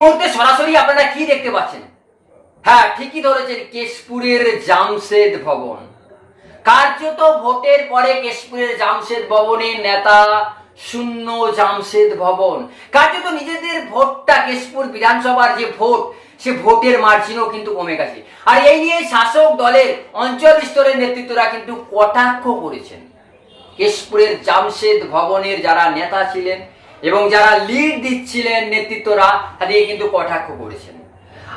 মুহূর্তে সরাসরি আপনারা কি দেখতে পাচ্ছেন? হ্যাঁ ঠিকই ধরেছেন, কেশপুরের জামশেদ ভবন। কার্যত ভোটের পরে কেশপুরের জামশেদ ভবনের নেতা শূন্য জামশেদ ভবন। কার্যত নিজেদের ভোটটা কেশপুর বিধানসভার যে ভোট, সে ভোটের মার্জিনও কিন্তু কমে গেছে। আর এই নিয়ে শাসক দলের অঞ্চল স্তরের নেতৃত্বরা কিন্তু কটাক্ষ করেছেন। কেশপুরের জামশেদ ভবনের যারা নেতা ছিলেন এবং যারা লিড দিচ্ছিলেন নেতৃত্বরা তাদের কিন্তু কটাক্ষ করেছেন।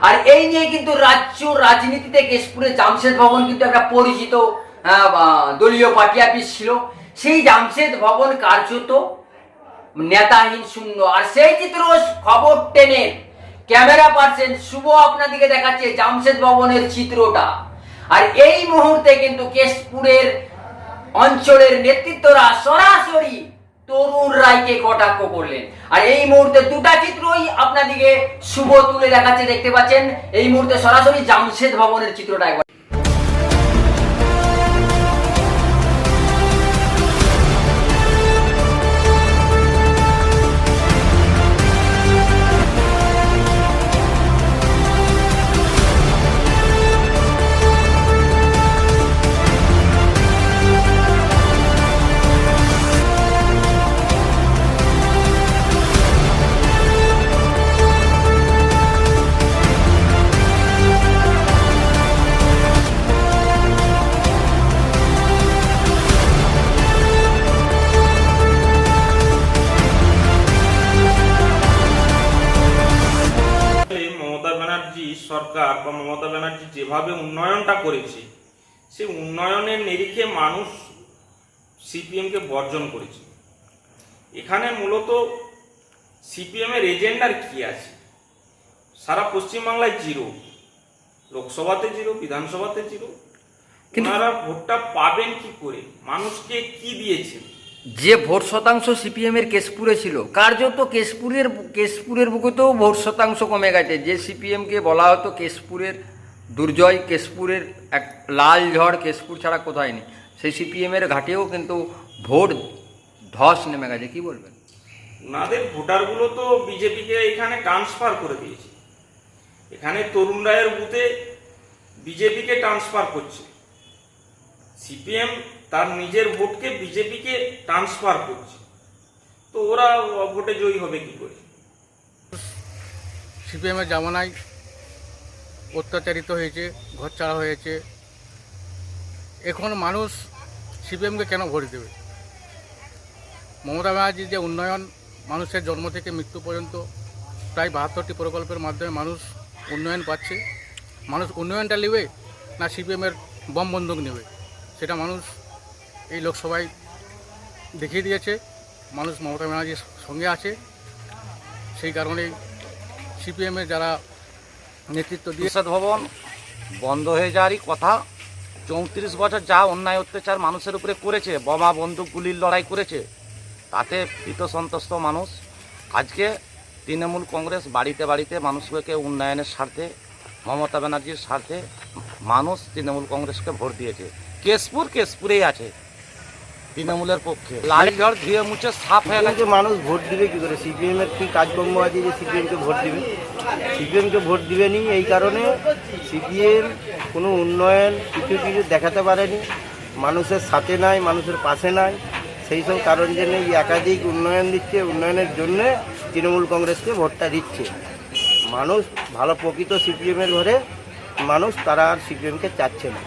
আর এই নিয়ে কিন্তু রাজ্য রাজনীতিতে কেশপুরের জামশেদ ভবন কিন্তু একটা পরিচিত দলীয় পার্টি অফিস ছিল। সেই জামশেদ ভবন কার্যত নেতাহীন শূন্য। আর সেই চিত্র খবর টেনে ক্যামেরা পার্সেন শুভ আপনাদিকে দেখাচ্ছে জামশেদ ভবনের চিত্রটা। আর এই মুহূর্তে কিন্তু কেশপুরের অঞ্চলের নেতৃত্বরা সরাসরি তরুণ রায়কে কটাক্ষ করলেন। আর এই মুহূর্তে দুটা চিত্রই আপনাদিকে শুভ তুলে দেখাচ্ছে, দেখতে পাচ্ছেন? এই মুহূর্তে সরাসরি জামশেদ ভবনের চিত্রটা একবার বা মমতা ব্যানার্জি যেভাবে উন্নয়নটা করেছে সেই উন্নয়নের নিরিখে মানুষ সিপিএমকে বর্জন করেছে। এখানে মূলত সিপিএমের এজেন্ডার কি আছে? সারা পশ্চিমবাংলায় জিরো লোকসভাতে জিরো বিধানসভাতে জিরো ওনারা ভোটটা পাবেন কি করে? মানুষকে কি দিয়েছেন? যে ভোট শতাংশ সিপিএম এর কেশপুরে ছিল, কার্যত কেশপুরের কেশপুরের বুকেতেও ভোট শতাংশ কমে গেছে। যে সিপিএম কে বলা হতো কেশপুরের দুর্জয়, কেশপুরের এক লাল ঝড়, কেশপুর ছাড়া কোথায় নেই, সেই সিপিএম এর ঘাটেও কিন্তু ভোট ধস নেমে গেছে। কি বলবেন? ওনাদের ভোটারগুলো তো বিজেপিকে এখানে ট্রান্সফার করে দিয়েছে। এখানে তরুণ রায়ের বুথে বিজেপিকে ট্রান্সফার করছে। সিপিএম তার নিজের ভোটকে বিজেপিকে ট্রান্সফার করছে। তো ওরা ভোটে জয়ী হবে কি করে? সিপিএমের জামানায় অত্যাচারিত হয়েছে ঘর ছাড়া হয়েছে। এখন মানুষ সিপিএমকে কেন ভোট দেবে? মমতা ব্যানার্জির যে উন্নয়ন, মানুষের জন্ম থেকে মৃত্যু পর্যন্ত প্রায় বাহাত্তরটি প্রকল্পের মাধ্যমে মানুষ উন্নয়ন পাচ্ছে। মানুষ উন্নয়নটা নেবে না সিপিএমের বম বন্দুক নেবে? সেটা মানুষ এই লোকসভায় দেখিয়ে দিয়েছে। মানুষ মমতা ব্যানার্জির সঙ্গে আছে। সেই কারণেই সিপিএমের যারা নেতৃত্ব দিয়ে ভবন বন্ধ হয়ে যাওয়ারই কথা। চৌত্রিশ বছর যা অন্যায় অত্যাচার মানুষের উপরে করেছে, বোমা, বন্দুক, গুলির লড়াই করেছে, তাতে ভীত মানুষ। আজকে তৃণমূল কংগ্রেস বাড়িতে বাড়িতে মানুষকে উন্নয়নের স্বার্থে, মমতা ব্যানার্জির স্বার্থে মানুষ তৃণমূল কংগ্রেসকে ভোট দিয়েছে। কেশপুর, কেশপুরেই আছে। তৃণমূলের পক্ষে। লাল ঝড় ধুয়ে মুছে সাফ হয়ে গেছে। মানুষ ভোট দিবে কি করে? সিপিএম এর কি কাজকর্ম আছে যে সিপিএমকে ভোট দিবে? সিপিএমকে ভোট দিবেনি এই কারণে সিপিএম কোনো উন্নয়ন কিছু কিছু দেখাতে পারেনি। মানুষের সাথে নাই মানুষের পাশে নাই। সেই সব কারণ জন্য একাধিক উন্নয়ন দিচ্ছে। উন্নয়নের জন্যে তৃণমূল কংগ্রেসকে ভোটটা দিচ্ছে। মানুষ ভালো প্রকৃত সিপিএমের ঘরে মানুষ তারা আর সিপিএমকে চাচ্ছে না।